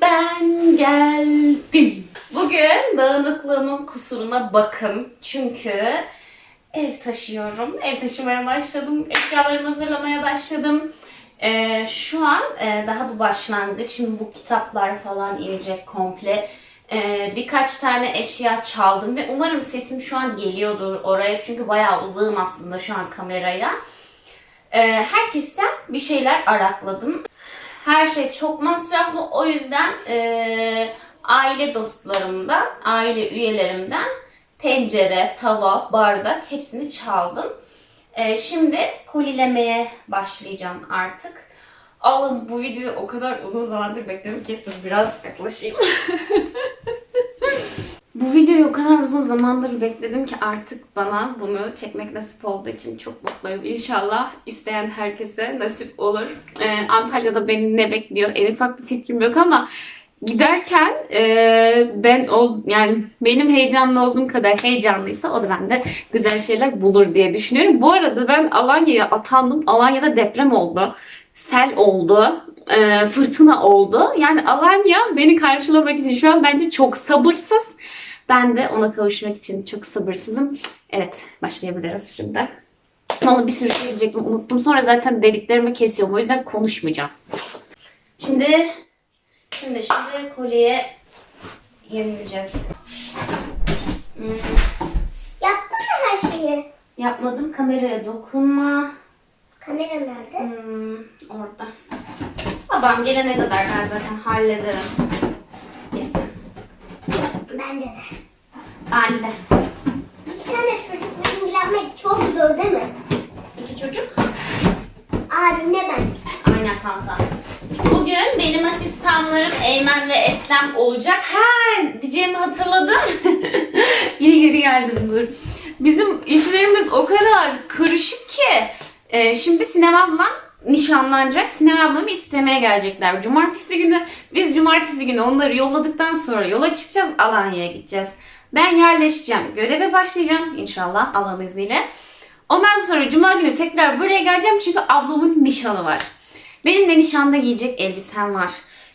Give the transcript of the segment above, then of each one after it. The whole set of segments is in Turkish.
Ben geldim. Bugün dağınıklığımın kusuruna bakın. Çünkü ev taşıyorum. Ev taşımaya başladım. Eşyalarımı hazırlamaya başladım. Ee, şu an e, daha bu başlangıç. Şimdi bu kitaplar falan inecek komple. Ee, birkaç tane eşya çaldım ve umarım sesim şu an geliyordur oraya. Çünkü bayağı uzağım aslında şu an kameraya. Ee, herkesten bir şeyler arakladım. Her şey çok masraflı. O yüzden e, aile dostlarımdan, aile üyelerimden tencere, tava, bardak hepsini çaldım. E, şimdi kolilemeye başlayacağım artık. Allah'ım bu videoyu o kadar uzun zamandır bekledim ki dur biraz yaklaşayım. Bu videoyu o kadar uzun zamandır bekledim ki artık bana bunu çekmek nasip olduğu için çok mutluyum. İnşallah isteyen herkese nasip olur. Ee, Antalya'da beni ne bekliyor en ufak bir fikrim yok ama giderken e, ben ol yani benim heyecanlı olduğum kadar heyecanlıysa o da bende güzel şeyler bulur diye düşünüyorum. Bu arada ben Alanya'ya atandım. Alanya'da deprem oldu. Sel oldu. e, fırtına oldu. Yani Alanya beni karşılamak için şu an bence çok sabırsız. Ben de ona kavuşmak için çok sabırsızım. Evet, başlayabiliriz şimdi. Vallahi bir sürü şey diyecektim, unuttum. Sonra zaten dediklerimi kesiyorum. O yüzden konuşmayacağım. Şimdi, şimdi şimdi kolyeye yenileceğiz. Hmm, Yaptın mı her şeyi? yapmadım. Kameraya dokunma. Kamera nerede? Hmm, orada. Babam gelene kadar ben zaten hallederim. Bence de. Bence de. İki tane çocukla ilgilenmek çok zor değil mi? İki çocuk. Abimle ben. Aynen kanka. Bugün benim asistanlarım Eymen ve Eslem olacak. Ha diyeceğimi hatırladım. Yine geri geldim dur. Bizim işlerimiz o kadar karışık ki. e, şimdi Sinem ablam nişanlanacak. Sinem ablamı istemeye gelecekler. Cumartesi günü biz cumartesi günü onları yolladıktan sonra yola çıkacağız. Alanya'ya gideceğiz. Ben yerleşeceğim. Göreve başlayacağım inşallah Allah'ın izniyle. Ondan sonra cuma günü tekrar buraya geleceğim çünkü ablamın nişanı var. Benim de nişanda giyecek elbisem var.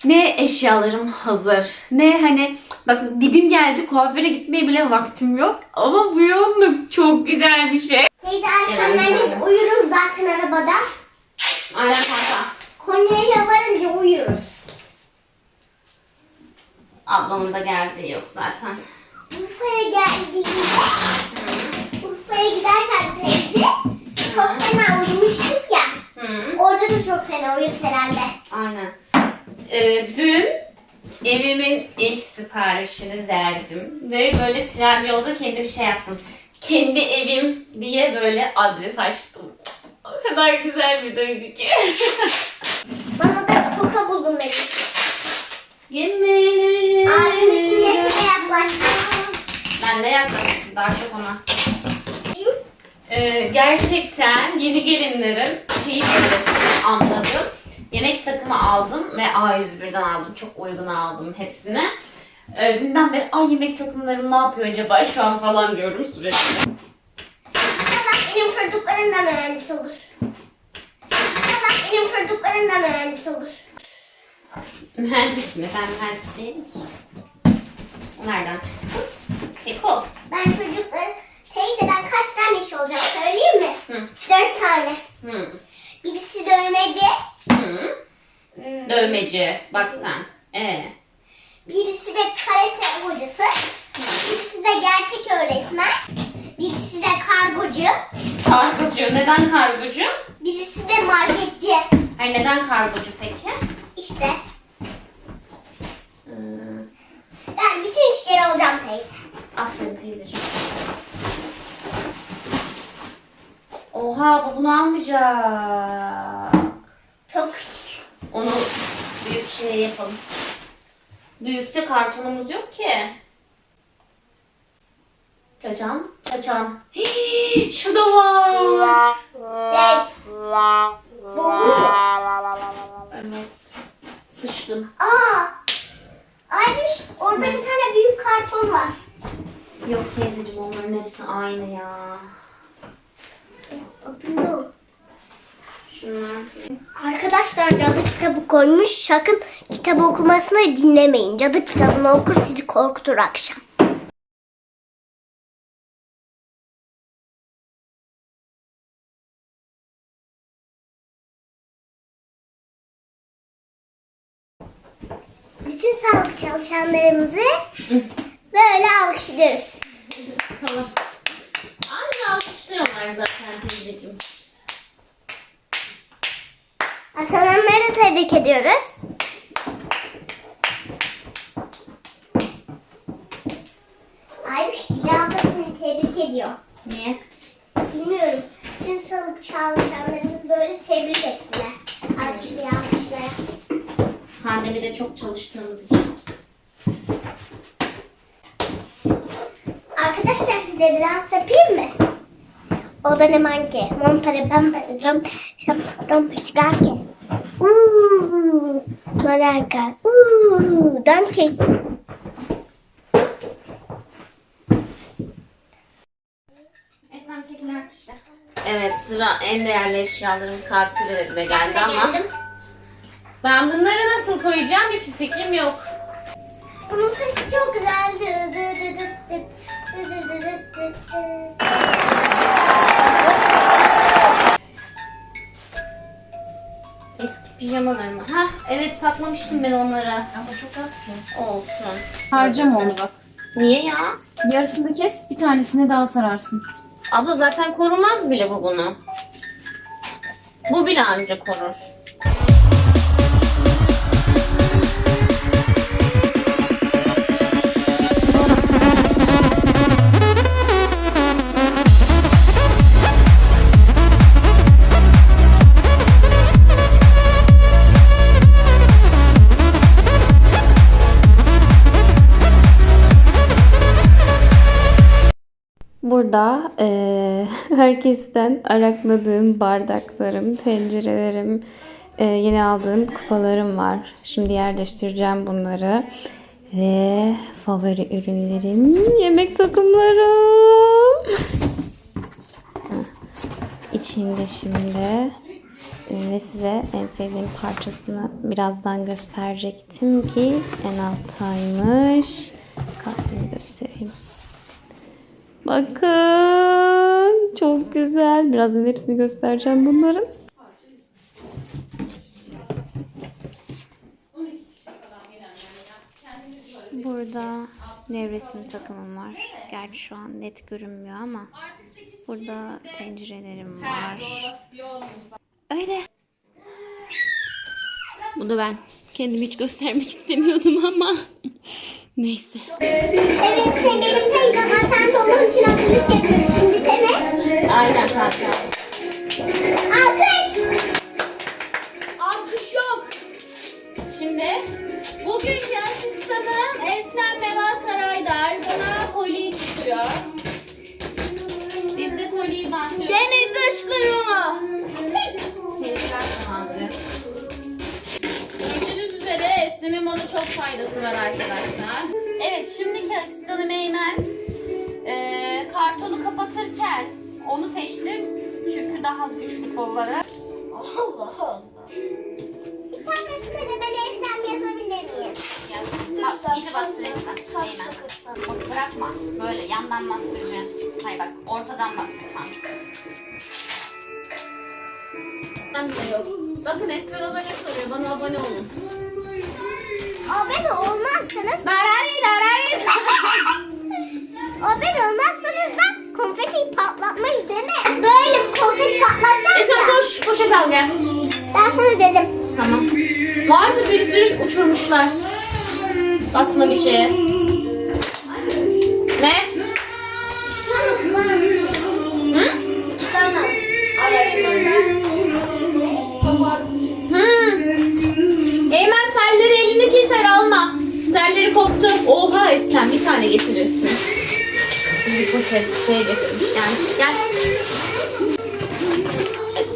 Ne eşyalarım hazır. Ne hani bakın dibim geldi kuaföre gitmeye bile vaktim yok. Ama bu yoğunluk çok güzel bir şey. Teyze arkamdan uyuruz zaten arabada. Aynen kanka. Konya'ya varınca uyuruz. Ablamın da geldiği yok zaten. Urfa'ya geldiğimde Urfa'ya giderken teyze çok fena uyumuştuk ya. Hı. Orada da çok fena uyuyoruz herhalde. Aynen. Ee, dün evimin ilk siparişini verdim. Ve böyle tren yolda kendi bir şey yaptım. Kendi evim diye böyle adres açtım. O kadar güzel bir duygu ki. Bana da koka buldum benim. Gemileri. Abimin sünnetine yaklaştım. Ben de yaklaştım daha çok ona. Ee, gerçekten yeni gelinlerin şeyi anladım. Yemek takımı aldım ve A101'den aldım. Çok uygun aldım hepsini. Ee, dünden beri ay yemek takımlarım ne yapıyor acaba şu an falan diyorum sürekli. Benim çocuklarım da mühendis olur. İnşallah benim çocuklarım da mühendis olur. Mühendis mi? Ben mühendis değilim ki. Nereden çıktı kız? Keko. Ben çocuklar teyze ben kaç tane iş olacak söyleyeyim mi? Hı. Dört tane. Hı. Birisi dövmeci. Hı. hmm, Dövmeci. Bak sen. Ee. Birisi de karate hocası. Birisi de gerçek öğretmen. Kargocu. Neden kargocu? Birisi de marketçi. Ay neden kargocu peki? İşte Hmm. ben bütün işleri olacağım teyze. Aferin teyzeciğim. Oha bu bunu almayacak. Çok küçük. Onu büyük şey yapalım. Büyükte kartonumuz yok ki. Çaçan, çaçan. Hii, şu da var. Dev. Evet. Sıçtım. Aa. Aymış orada bir tane büyük karton var. Yok teyzeciğim onların hepsi aynı ya. Bakın Şunlar. Arkadaşlar cadı kitabı koymuş. Sakın kitabı okumasını dinlemeyin. Cadı kitabını okur sizi korkutur akşam. Çalışanlarımızı böyle alkışlıyoruz. Tamam. Anne alkışlıyorlar zaten teyzeciğim. Atananları tebrik ediyoruz. Aymış Dilatasını tebrik ediyor. Niye? Bilmiyorum. Bütün sağlık çalışanlarımız böyle tebrik ettiler. Alkışlaya alkışlaya. Pandemide çok çalıştığımız için. Arkadaşlar size biraz yapayım mı? O da ne manki? Montare pampare rom şam rom. Uuu. Malaga. Uuu. Danke. Esem çekil artık Evet sıra en değerli eşyalarım kar kürelerine geldi ama ben bunları nasıl koyacağım hiçbir fikrim yok. Bunun sesi çok güzel. Eski pijamalarımı. Ha evet saklamıştım ben onları. Ama çok az ki. Olsun. Harcama onu bak. Niye ya? Yarısını kes bir tanesini daha sararsın. Abla zaten korumaz bile bu bunu. Bu bile anca korur. Burada eee, herkesten arakladığım bardaklarım, tencerelerim, eee, yeni aldığım kupalarım var. Şimdi yerleştireceğim bunları. Ve favori ürünlerim, yemek takımlarım. İçinde şimdi ve size en sevdiğim parçasını birazdan gösterecektim ki en alttaymış. Kasemi göstereyim. Bakın çok güzel. Birazdan hepsini göstereceğim bunların. Burada nevresim takımım var. Gerçi şu an net görünmüyor ama burada tencerelerim var. Öyle. Bu da ben. Kendimi hiç göstermek istemiyordum ama neyse. Evet sen benim teyzem var. Sen de onun için hazırlık yapıyorsun şimdi değil mi? Aynen kanka. Alkış. Alkış yok. Şimdi bugünkü asistanım Eslem Meva Saraydar bana koliyi tutuyor. Faydası var arkadaşlar. Evet şimdiki asistanım Eymen. Ee, kartonu kapatırken onu seçtim. Çünkü daha güçlü kolları. Allah Allah. Bir tanesine de ben Eslem yazabilir miyim? Ya, bak, iyice bastıracaksın. Eymen. Bırakma. Böyle yandan bastıracaksın. Hayır bak ortadan bastır tam. Ben bile yok. Bakın Esra abone soruyor. Bana abone olun. Abone olmazsanız, Darari darari. abone olmazsanız da konfeti patlatmayız değil mi? Böyle konfeti patlatacağız Esra ya. koş. Koşa kal gel. Ben sana dedim. Tamam. Vardı bir sürü uçurmuşlar. Basma bir şeye. Bir poşet şey getirmiş yani. Gel.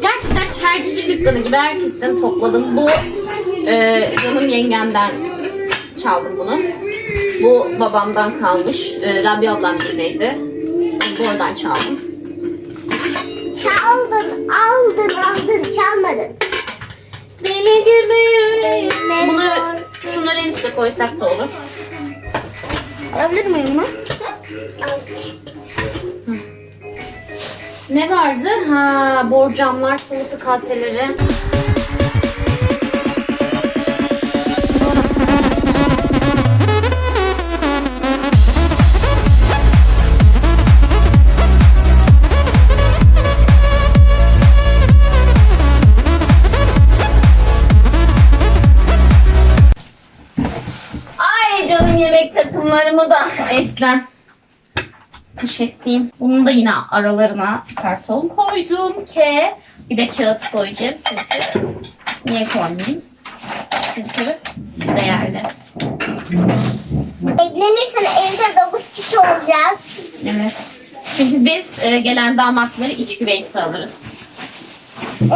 Gerçekten çercici dükkanı gibi herkesten topladım. Bu e, canım yengemden çaldım bunu. Bu babamdan kalmış. E, Rabia ablam birdeydi. Bu oradan çaldım. Çaldın, aldın, aldın, çalmadın. Deli gibi yüreğim. Ne Bunu, şunları en üstte koysak da olur. Alabilir miyim bunu? Ne vardı? Ha, borcamlar, salata kaseleri. Ay canım yemek takımlarımı da Eslem poşetleyeyim. Bunun da yine aralarına karton koydum ki bir de kağıt koyacağım. Çünkü niye koymayayım? Çünkü değerli. Evlenirsen evde 9 kişi olacağız. Evet. Çünkü biz e, gelen damatları iç güveysi alırız.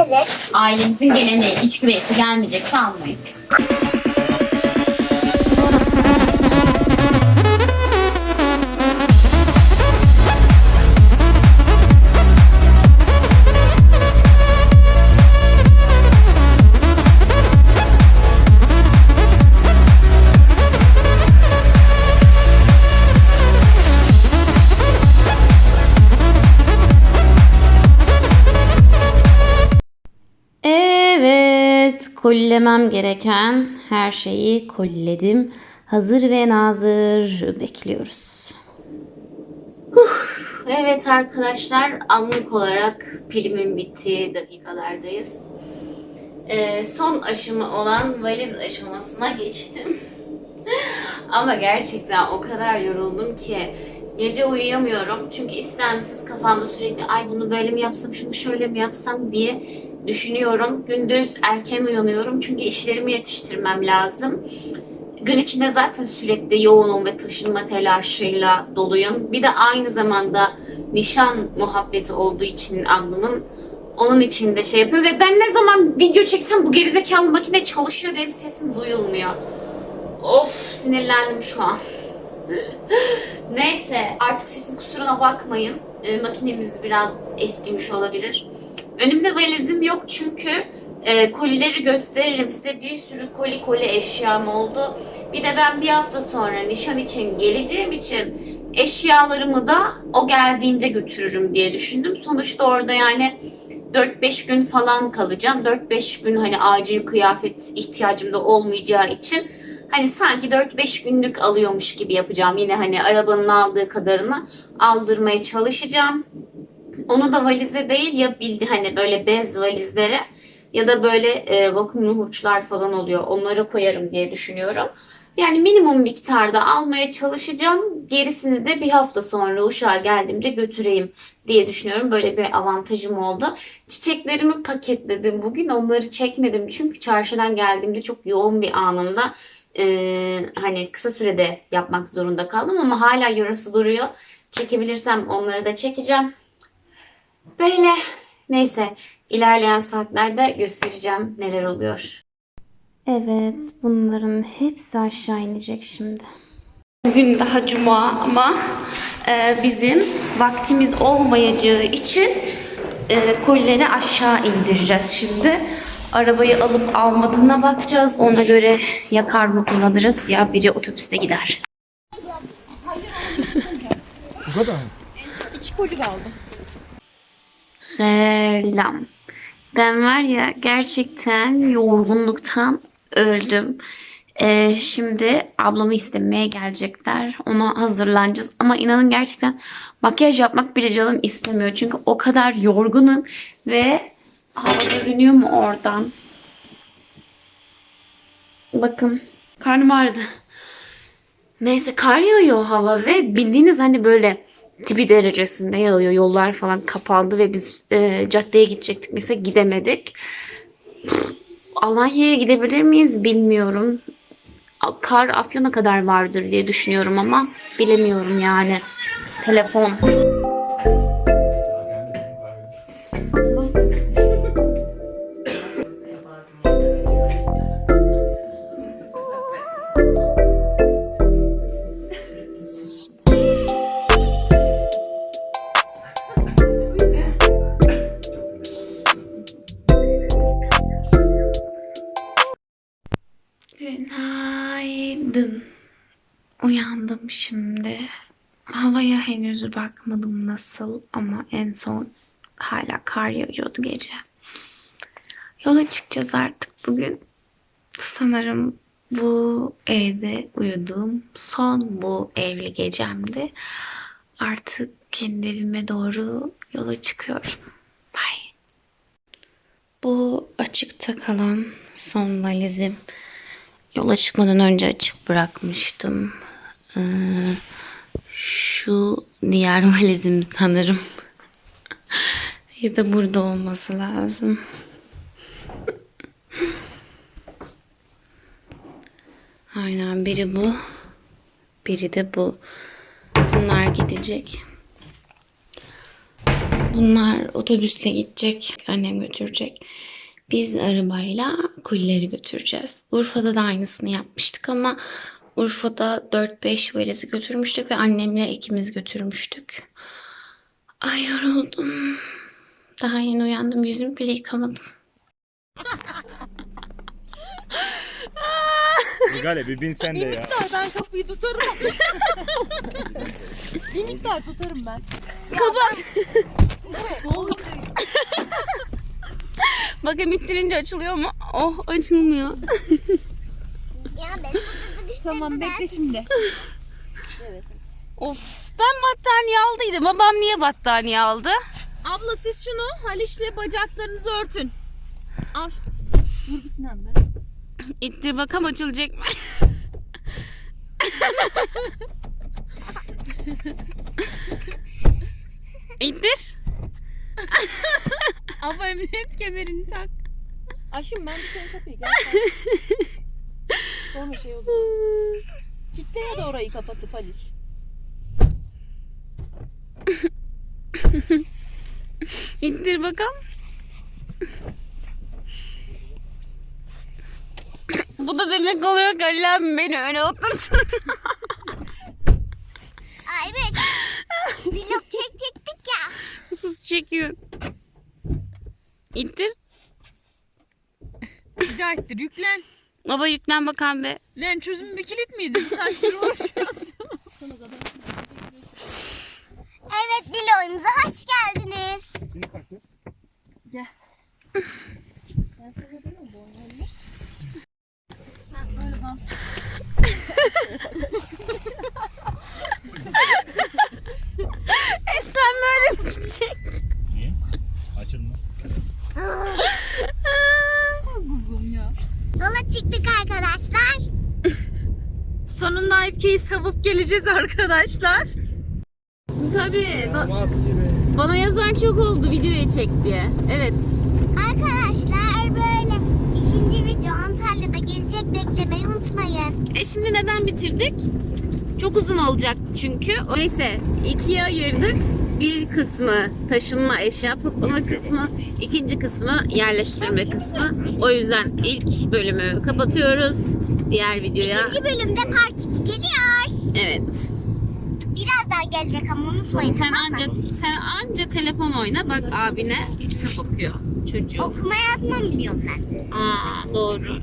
Evet. Ailemizin geleneği iç güveysi gelmeyecekse almayız. Evet, kolilemem gereken her şeyi koliledim. Hazır ve nazır bekliyoruz. Huh, Evet arkadaşlar, anlık olarak pilimin bittiği dakikalardayız. Ee, son aşımı olan valiz aşamasına geçtim. Ama gerçekten o kadar yoruldum ki gece uyuyamıyorum. Çünkü istemsiz kafamda sürekli ay bunu böyle mi yapsam, şunu şöyle mi yapsam diye düşünüyorum. Gündüz erken uyanıyorum çünkü işlerimi yetiştirmem lazım. Gün içinde zaten sürekli yoğunum ve taşınma telaşıyla doluyum. Bir de aynı zamanda nişan muhabbeti olduğu için ablamın onun için de şey yapıyor ve ben ne zaman video çeksem bu gerizekalı makine çalışıyor benim sesim duyulmuyor. Of sinirlendim şu an. Neyse artık sesim kusuruna bakmayın. Ee, makinemiz biraz eskimiş olabilir. Önümde valizim yok çünkü e, kolileri gösteririm size. Bir sürü koli koli eşyam oldu. Bir de ben bir hafta sonra nişan için geleceğim için eşyalarımı da o geldiğinde götürürüm diye düşündüm. Sonuçta orada yani 4-5 gün falan kalacağım. 4-5 gün hani acil kıyafet ihtiyacım da olmayacağı için hani sanki 4-5 günlük alıyormuş gibi yapacağım. Yine hani arabanın aldığı kadarını aldırmaya çalışacağım. Onu da valize değil ya bildi hani böyle bez valizlere ya da böyle e, vakumlu hurçlar falan oluyor. Onlara koyarım diye düşünüyorum. Yani minimum miktarda almaya çalışacağım. Gerisini de bir hafta sonra uşağa geldiğimde götüreyim diye düşünüyorum. Böyle bir avantajım oldu. Çiçeklerimi paketledim bugün. Onları çekmedim çünkü çarşıdan geldiğimde çok yoğun bir anında e, hani kısa sürede yapmak zorunda kaldım ama hala yarası duruyor. Çekebilirsem onları da çekeceğim. Böyle neyse ilerleyen saatlerde göstereceğim neler oluyor. Evet bunların hepsi aşağı inecek şimdi. Bugün daha cuma ama e, bizim vaktimiz olmayacağı için e, kolileri aşağı indireceğiz şimdi. Arabayı alıp almadığına bakacağız. Ona göre ya kar mı kullanırız ya biri otobüste gider. Bu kadar mı? Selam. Ben var ya gerçekten yorgunluktan öldüm. Ee, şimdi ablamı istemeye gelecekler. Ona hazırlanacağız. Ama inanın gerçekten makyaj yapmak bile canım istemiyor. Çünkü o kadar yorgunum ve hava görünüyor mu oradan? Bakın karnım ağrıdı. Neyse kar yağıyor hava ve bildiğiniz hani böyle tipi derecesinde yağıyor. Yollar falan kapandı ve biz e, caddeye gidecektik. Mesela gidemedik. Alanya'ya gidebilir miyiz bilmiyorum. Kar Afyon'a kadar vardır diye düşünüyorum ama bilemiyorum yani. Telefon. Son hala kar yağıyordu gece. Yola çıkacağız artık bugün. Sanırım bu evde uyuduğum son bu evli gecemdi. Artık kendi evime doğru yola çıkıyorum. Bye. Bu açıkta kalan son valizim. Yola çıkmadan önce açık bırakmıştım. Ee, şu diğer valizim sanırım. ya da burada olması lazım. Aynen biri bu. Biri de bu. Bunlar gidecek. Bunlar otobüsle gidecek. Annem götürecek. Biz arabayla kulileri götüreceğiz. Urfa'da da aynısını yapmıştık ama Urfa'da 4-5 valizi götürmüştük ve annemle ikimiz götürmüştük. Ay yoruldum. Daha yeni uyandım. Yüzümü bile yıkamadım. Gale bir bin sen de ya. Ben kapıyı tutarım. bir miktar tutarım ben. Bakın bittirince açılıyor mu? Oh açılmıyor. Ya ben burada Tamam bekle şimdi. Of ben battaniye aldıydım. Babam niye battaniye aldı? Abla siz şunu Haliş'le bacaklarınızı örtün. Al. Vur bir Sinan be. İttir bakalım açılacak mı? İttir. Abla emniyet kemerini tak. Aşkım ben bir kere kapıyı gel. Sonra şey olur. Kitle ya da orayı kapatıp Haliş. İttir bakalım. Bu da demek oluyor ki Ali abi beni öne oturtun. Ay beş. Vlog çekecektik ya. Sus çekiyor. İttir. Bir daha ettir yüklen. Baba yüklen bakalım be. Lan çözüm bir kilit miydi? Bir saattir uğraşıyorsun. Evet vlogumuza hoş geldiniz. Gel. Sen böyle mi gidecek? Niye? Açılmaz. Kuzum ya. Yola çıktık arkadaşlar. Sonunda IPK'yi savup geleceğiz arkadaşlar. Tabii. Bana yazan çok oldu videoya çek diye. Evet. Arkadaşlar böyle ikinci video Antalya'da gelecek beklemeyi unutmayın. E şimdi neden bitirdik? Çok uzun olacak çünkü. Neyse ikiye ayırdık. Bir kısmı taşınma eşya toplama kısmı, ikinci kısmı yerleştirme kısmı. O yüzden ilk bölümü kapatıyoruz. Diğer videoya. İkinci bölümde part 2 geliyor. Evet. Birazdan gelecek ama unutmayın Sen tamam mı? anca sen anca telefon oyna bak abine kitap okuyor çocuğu. Okuma yazma biliyorum ben. Aa doğru.